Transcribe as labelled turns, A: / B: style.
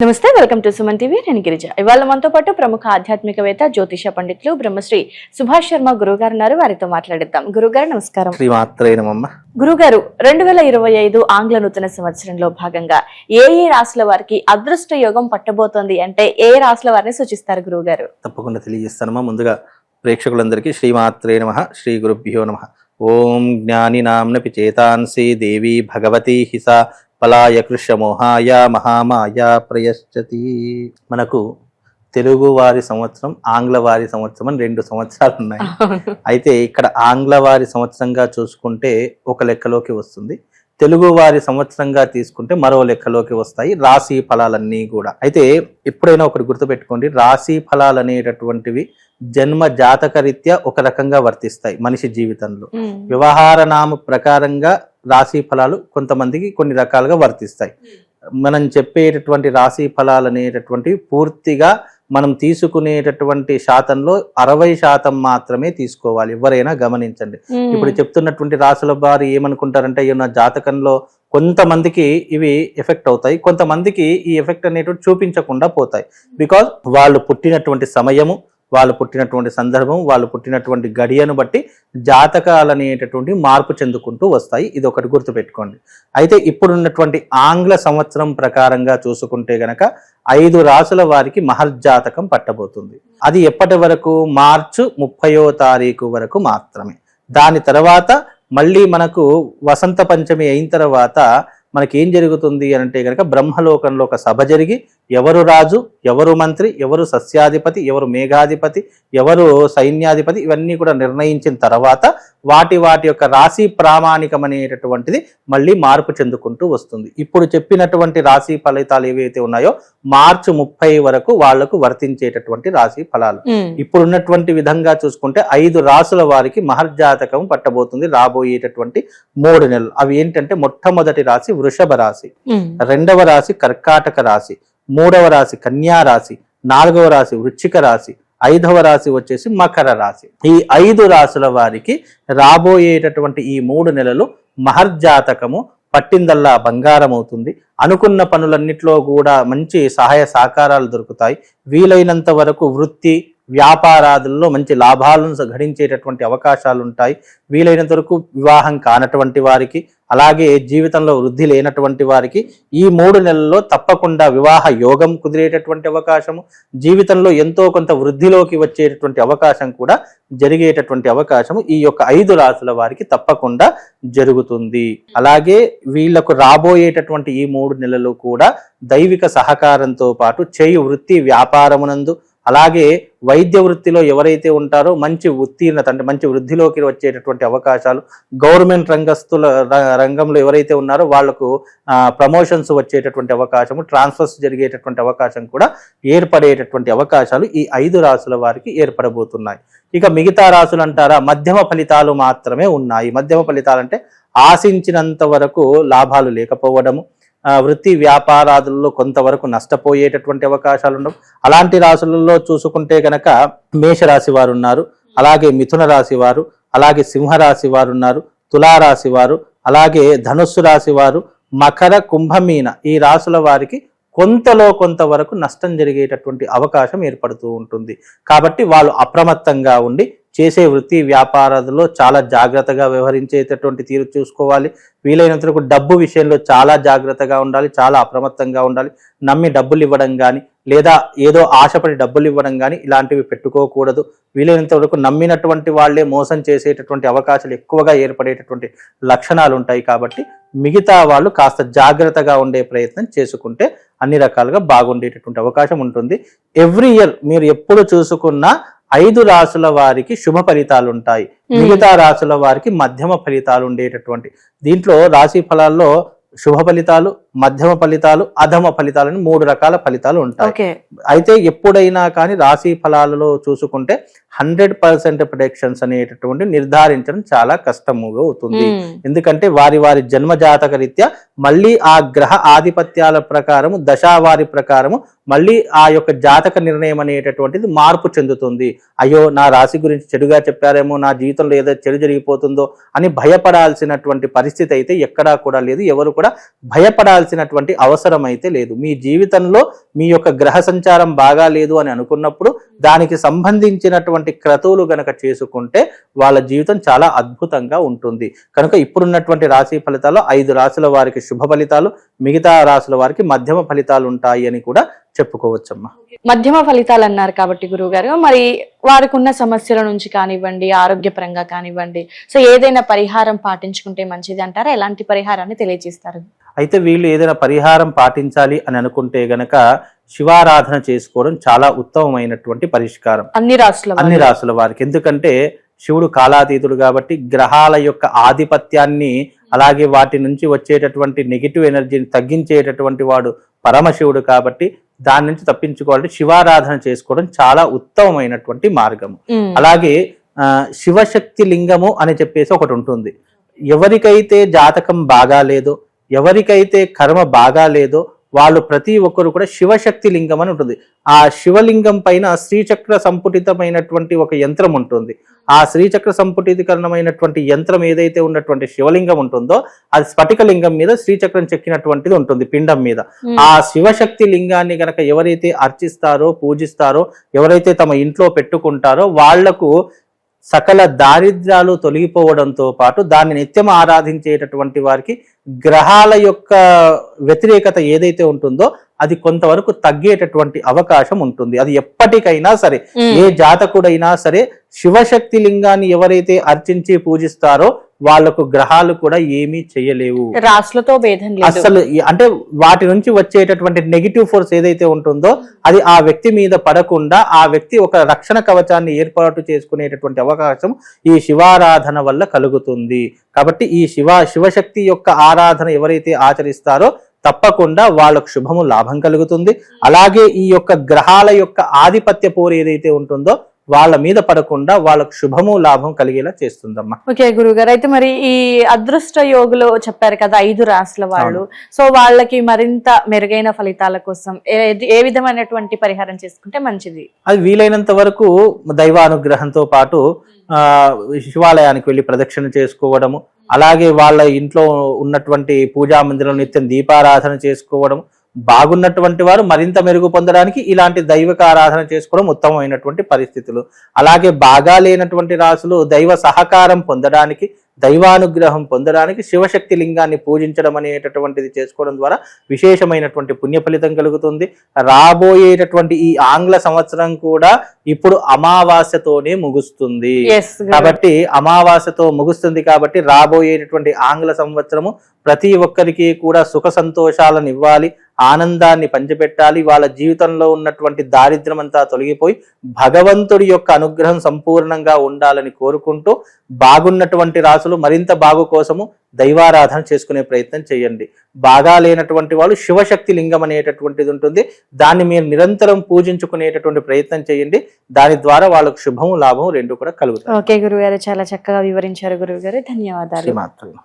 A: నమస్తే welcome to Suman TV. నేను గిరిజ. ఇవాళ మనతో పాటు ప్రముఖ ఆధ్యాత్మికవేత్త జ్యోతిష పండితులు బ్రహ్మశ్రీ సుభాష్ శర్మ గురుగారు ఉన్నారు. వారితో మాట్లాడిద్దాం. గురుగారు నమస్కారం. గురుగారు రెండు వేల ఇరవై ఐదు ఆంగ్ల నూతన సంవత్సరంలో భాగంగా ఏ ఏ రాశుల వారికి అదృష్ట యోగం పట్టబోతోంది అంటే ఏ రాశుల వారిని సూచిస్తారు గురుగారు
B: తప్పకుండా తెలియజేస్తానమ్మా ముందుగా ప్రేక్షకులందరికీ శ్రీమాత్రే నమ శ్రీ గురుభ్యో నమ. ఓం జ్ఞాని నామ్నపి చేతాంసి దేవి భగవతి హిస పలాయ కృష్యమోహాయ మహామాయ ప్రయశ్చతి. మనకు తెలుగు వారి సంవత్సరం ఆంగ్ల వారి సంవత్సరం అని రెండు సంవత్సరాలు ఉన్నాయి. అయితే ఇక్కడ ఆంగ్ల వారి సంవత్సరంగా చూసుకుంటే ఒక లెక్కలోకి వస్తుంది. తెలుగు వారి సంవత్సరంగా తీసుకుంటే మరో లెక్కలోకి వస్తాయి. రాశి ఫలాలన్నీ కూడా. అయితే ఎప్పుడైనా ఒకటి గుర్తుపెట్టుకోండి. రాశి ఫలాలు అనేటటువంటివి జన్మ జాతక రీత్యా ఒక రకంగా వర్తిస్తాయి మనిషి జీవితంలో. వ్యవహార నామ ప్రకారంగా రాశి ఫలాలు కొంతమందికి కొన్ని రకాలుగా వర్తిస్తాయి. మనం చెప్పేటటువంటి రాశి ఫలాలు అనేటటువంటివి పూర్తిగా మనం తీసుకునేటటువంటి శాతంలో అరవై శాతం మాత్రమే తీసుకోవాలి. ఎవరైనా గమనించండి. ఇప్పుడు చెప్తున్నటువంటి రాసుల వారు ఏమనుకుంటారంటే నా జాతకంలో కొంతమందికి ఇవి ఎఫెక్ట్ అవుతాయి. కొంతమందికి ఈ ఎఫెక్ట్ అనేటువంటి చూపించకుండా పోతాయి. బికాజ్ వాళ్ళు పుట్టినటువంటి సమయము వాళ్ళు పుట్టినటువంటి సందర్భం వాళ్ళు పుట్టినటువంటి గడియను బట్టి జాతకాలు అనేటటువంటి మార్పు చెందుకుంటూ వస్తాయి. ఇది ఒకటి గుర్తుపెట్టుకోండి. అయితే ఇప్పుడున్నటువంటి ఆంగ్ల సంవత్సరం ప్రకారంగా చూసుకుంటే గనక ఐదు రాసుల వారికి మహర్జాతకం పట్టబోతుంది. అది ఎప్పటి వరకు? మార్చు ముప్పయో తారీఖు వరకు మాత్రమే. దాని తర్వాత మళ్ళీ మనకు వసంత పంచమి అయిన తర్వాత మనకి ఏం జరుగుతుంది అని అంటే కనుక బ్రహ్మలోకంలో ఒక సభ జరిగి ఎవరు రాజు ఎవరు మంత్రి ఎవరు సస్యాధిపతి ఎవరు మేఘాధిపతి ఎవరు సైన్యాధిపతి ఇవన్నీ కూడా నిర్ణయించిన తర్వాత వాటి వాటి యొక్క రాశి ప్రామాణికం అనేటటువంటిది మళ్ళీ మార్పు చెందుకుంటూ వస్తుంది. ఇప్పుడు చెప్పినటువంటి రాశి ఫలితాలు ఏవైతే ఉన్నాయో మార్చి ముప్పై వరకు వాళ్ళకు వర్తించేటటువంటి రాశి ఫలాలు.
A: ఉమ్.
B: ఇప్పుడున్నటువంటి విధంగా చూసుకుంటే ఐదు రాసుల వారికి మహర్జాతకం పట్టబోతుంది రాబోయేటటువంటి మూడు నెలలు. అవి ఏంటంటే మొట్టమొదటి రాశి వృషభ రాశి. రెండవ రాశి కర్కాటక రాశి. మూడవ రాశి కన్యా రాశి నాలుగవ రాశి వృశ్చిక రాశి ఐదవ రాశి వచ్చేసి మకర రాశి. ఈ ఐదు రాశుల వారికి రాబోయేటటువంటి ఈ మూడు నెలలు మహర్జాతకము పట్టిందల్లా బంగారం అవుతుంది అనుకున్న పనులన్నిట్లో కూడా మంచి సహాయ సహకారాలు దొరుకుతాయి. వీలైనంత వరకు వృత్తి వ్యాపారాదుల్లో మంచి లాభాలను గడించేటటువంటి అవకాశాలు ఉంటాయి వీలైనంత వరకు వివాహం కానటువంటి వారికి అలాగే జీవితంలో వృద్ధి లేనటువంటి వారికి ఈ మూడు నెలల్లో తప్పకుండా వివాహ యోగం కుదిరేటటువంటి అవకాశము జీవితంలో ఎంతో కొంత వృద్ధిలోకి వచ్చేటటువంటి అవకాశం కూడా జరిగేటటువంటి అవకాశము ఈ యొక్క ఐదు రాసుల వారికి తప్పకుండా జరుగుతుంది. అలాగే వీళ్ళకు రాబోయేటటువంటి ఈ మూడు నెలలు కూడా దైవిక సహకారంతో పాటు చేయు వృత్తి వ్యాపారమునందు అలాగే వైద్య వృత్తిలో ఎవరైతే ఉంటారో మంచి ఉత్తీర్ణత అంటే మంచి వృద్ధిలోకి వచ్చేటటువంటి అవకాశాలు గవర్నమెంట్ రంగస్తుల ర- రంగంలో ఎవరైతే ఉన్నారో వాళ్ళకు ప్రమోషన్స్ వచ్చేటటువంటి అవకాశము ట్రాన్స్ఫర్స్ జరిగేటటువంటి అవకాశం కూడా ఏర్పడేటటువంటి అవకాశాలు ఈ ఐదు రాసుల వారికి ఏర్పడబోతున్నాయి. ఇక మిగతా రాసులు అంటారా మధ్యమ ఫలితాలు మాత్రమే ఉన్నాయి. మధ్యమ ఫలితాలు అంటే ఆశించినంత వరకు లాభాలు లేకపోవడము వృత్తి వ్యాపారాదుల్లో కొంతవరకు నష్టపోయేటటువంటి అవకాశాలు ఉండవు అలాంటి రాశులలో చూసుకుంటే గనక మేషరాశి వారు ఉన్నారు అలాగే మిథున రాశి వారు అలాగే సింహరాశి వారు ఉన్నారు తులారాశి వారు అలాగే ధనుస్సు రాశి వారు మకర కుంభమీన ఈ రాశుల వారికి కొంతలో కొంతవరకు నష్టం జరిగేటటువంటి అవకాశం ఏర్పడుతూ ఉంటుంది. కాబట్టి వాళ్ళు అప్రమత్తంగా ఉండి చేసే వృత్తి వ్యాపారాలలో చాలా జాగ్రత్తగా వ్యవహరించేటటువంటి తీరు చూసుకోవాలి. వీలైనంత వరకు డబ్బు విషయంలో చాలా జాగ్రత్తగా ఉండాలి చాలా అప్రమత్తంగా ఉండాలి. నమ్మి డబ్బులు ఇవ్వడం కానీ లేదా ఏదో ఆశపడి డబ్బులు ఇవ్వడం కానీ ఇలాంటివి పెట్టుకోకూడదు. వీలైనంత వరకు నమ్మినటువంటి వాళ్ళే మోసం చేసేటటువంటి అవకాశాలు ఎక్కువగా ఏర్పడేటటువంటి లక్షణాలు ఉంటాయి కాబట్టి మిగతా వాళ్ళు కాస్త జాగ్రత్తగా ఉండే ప్రయత్నం చేసుకుంటే అన్ని రకాలుగా బాగుండేటటువంటి అవకాశం ఉంటుంది. ఎవ్రీ ఇయర్ మీరు ఎప్పుడు చూసుకున్నా ఐదు రాసుల వారికి శుభ ఫలితాలు ఉంటాయి మిగతా రాసుల వారికి మధ్యమ ఫలితాలు ఉండేటటువంటి దీంట్లో రాశి ఫలాల్లో శుభ ఫలితాలు మధ్యమ ఫలితాలు అధమ ఫలితాలు అని మూడు రకాల ఫలితాలు ఉంటాయి. అయితే ఎప్పుడైనా కానీ రాశి ఫలాలలో చూసుకుంటే హండ్రెడ్ పర్సెంట్ ప్రొడక్షన్స్ అనేటటువంటి నిర్ధారించడం చాలా కష్టముగా అవుతుంది. ఎందుకంటే వారి వారి జన్మ జాతక రీత్యా మళ్ళీ ఆ గ్రహ ఆధిపత్యాల ప్రకారము దశావారి ప్రకారము మళ్ళీ ఆ యొక్క జాతక నిర్ణయం అనేటటువంటిది మార్పు చెందుతుంది. అయ్యో నా రాశి గురించి చెడుగా చెప్పారేమో నా జీవితంలో ఏదో చెడు జరిగిపోతుందో అని భయపడాల్సినటువంటి పరిస్థితి అయితే ఎక్కడా కూడా లేదు. ఎవరు కూడా భయపడాల్సిన భయపడాల్సినటువంటి అవసరం అయితే లేదు. మీ జీవితంలో మీ యొక్క గ్రహ సంచారం బాగా లేదు అని అనుకున్నప్పుడు దానికి సంబంధించినటువంటి క్రతువులు గనక చేసుకుంటే వాళ్ళ జీవితం చాలా అద్భుతంగా ఉంటుంది. కనుక ఇప్పుడున్నటువంటి రాశి ఫలితాల్లో ఐదు రాశుల వారికి శుభ ఫలితాలు మిగతా రాశుల వారికి మధ్యమ ఫలితాలు ఉంటాయి అని కూడా చెప్పుకోవచ్చమ్మా.
A: మధ్యమ ఫలితాలు అన్నారు కాబట్టి గురువు గారు మరి వారికి ఉన్న సమస్యల నుంచి కానివ్వండి ఆరోగ్యపరంగా కానివ్వండి సో ఏదైనా పరిహారం పాటించుకుంటే మంచిది అంటారా? ఎలాంటి పరిహారాన్ని తెలియజేస్తారు?
B: అయితే వీళ్ళు ఏదైనా పరిహారం పాటించాలి అని అనుకుంటే గనక శివారాధన చేసుకోవడం చాలా ఉత్తమమైనటువంటి పరిష్కారం.
A: అన్ని రాష్ట్రాల
B: అన్ని రాసుల వారికి. ఎందుకంటే శివుడు కాలాతీతుడు కాబట్టి గ్రహాల యొక్క ఆధిపత్యాన్ని అలాగే వాటి నుంచి వచ్చేటటువంటి నెగిటివ్ ఎనర్జీని తగ్గించేటటువంటి వాడు పరమశివుడు కాబట్టి దాని నుంచి తప్పించుకోవాలంటే శివారాధన చేసుకోవడం చాలా ఉత్తమమైనటువంటి మార్గము. అలాగే ఆ, శివశక్తి లింగము అని చెప్పేసి ఒకటి ఉంటుంది. ఎవరికైతే జాతకం బాగా లేదో ఎవరికైతే కర్మ బాగా లేదో వాళ్ళు ప్రతి ఒక్కరు కూడా శివశక్తి లింగం అని ఉంటుంది. ఆ శివలింగం పైన శ్రీచక్ర సంపుటితమైనటువంటి ఒక యంత్రం ఉంటుంది. ఆ శ్రీచక్ర సంపుటితకరణమైనటువంటి యంత్రం ఏదైతే ఉన్నటువంటి శివలింగం ఉంటుందో అది స్ఫటిక లింగం మీద శ్రీచక్రం చెక్కినటువంటిది ఉంటుంది పిండం మీద. ఆ శివశక్తి లింగాన్ని గనక ఎవరైతే అర్చిస్తారో పూజిస్తారో ఎవరైతే తమ ఇంట్లో పెట్టుకుంటారో వాళ్ళకు సకల దారిద్ర్యాలు తొలగిపోవడంతో పాటు దాన్ని నిత్యం ఆరాధించేటటువంటి వారికి గ్రహాల యొక్క వ్యతిరేకత ఏదైతే ఉంటుందో అది కొంతవరకు తగ్గేటటువంటి అవకాశం ఉంటుంది అది ఎప్పటికైనా సరే. ఏ జాతకుడైనా సరే శివశక్తి లింగాన్ని ఎవరైతే అర్చించి పూజిస్తారో వాళ్ళకు గ్రహాలు కూడా ఏమీ చేయలేవు.
A: రాసులతో భేదం
B: అసలు అంటే వాటి నుంచి వచ్చేటటువంటి నెగిటివ్ ఫోర్స్ ఏదైతే ఉంటుందో అది ఆ వ్యక్తి మీద పడకుండా ఆ వ్యక్తి ఒక రక్షణ కవచాన్ని ఏర్పాటు చేసుకునేటటువంటి అవకాశం ఈ శివారాధన వల్ల కలుగుతుంది. కాబట్టి ఈ శివ శివశక్తి యొక్క ఆరాధన ఎవరైతే ఆచరిస్తారో తప్పకుండా వాళ్ళకు శుభము లాభం కలుగుతుంది. అలాగే ఈ యొక్క గ్రహాల యొక్క ఆధిపత్య పోరు ఏదైతే ఉంటుందో వాళ్ళ మీద పడకుండా వాళ్ళకు శుభము లాభం కలిగేలా చేస్తుందమ్మా.
A: ఓకే గురువు గారు అయితే మరి ఈ అదృష్ట యోగులో చెప్పారు కదా ఐదు రాసుల వాళ్ళు. సో వాళ్ళకి మరింత మెరుగైన ఫలితాల కోసం ఏ- ఏ విధమైనటువంటి పరిహారం చేసుకుంటే మంచిది?
B: అది వీలైనంత వరకు దైవానుగ్రహంతో పాటు ఆ శివాలయానికి వెళ్ళి ప్రదక్షిణ చేసుకోవడము అలాగే వాళ్ళ ఇంట్లో ఉన్నటువంటి పూజా మందిరం నిత్యం దీపారాధన చేసుకోవడం బాగున్నటువంటి వారు మరింత మెరుగు పొందడానికి ఇలాంటి దైవిక ఆరాధన చేసుకోవడం ఉత్తమమైనటువంటి పరిస్థితులు. అలాగే బాగా లేనటువంటి రాసులు దైవ సహకారం పొందడానికి దైవానుగ్రహం పొందడానికి శివశక్తి లింగాన్ని పూజించడం అనేటటువంటిది చేసుకోవడం ద్వారా విశేషమైనటువంటి పుణ్య ఫలితం కలుగుతుంది. రాబోయేటటువంటి ఈ ఆంగ్ల సంవత్సరం కూడా ఇప్పుడు అమావాస్యతోనే ముగుస్తుంది. కాబట్టి అమావాస్యతో ముగుస్తుంది కాబట్టి రాబోయేటటువంటి ఆంగ్ల సంవత్సరము ప్రతి ఒక్కరికి కూడా సుఖ సంతోషాలను ఇవ్వాలి. ఆనందాన్ని పంచిపెట్టాలి వాళ్ళ జీవితంలో ఉన్నటువంటి దారిద్ర్యం అంతా తొలగిపోయి భగవంతుడి యొక్క అనుగ్రహం సంపూర్ణంగా ఉండాలని కోరుకుంటూ బాగున్నటువంటి రాసులు మరింత బాగు కోసము దైవారాధన చేసుకునే ప్రయత్నం చేయండి. బాగా లేనటువంటి వాళ్ళు శివశక్తి లింగం అనేటటువంటిది ఉంటుంది. దాన్ని మీరు నిరంతరం పూజించుకునేటటువంటి ప్రయత్నం చేయండి. దాని ద్వారా వాళ్ళకు శుభము లాభం రెండు కూడా కలుగుతాయి.
A: ఓకే గురువు గారు చాలా చక్కగా వివరించారు గురువు గారు ధన్యవాదాలు.
B: శ్రీమాత్రులు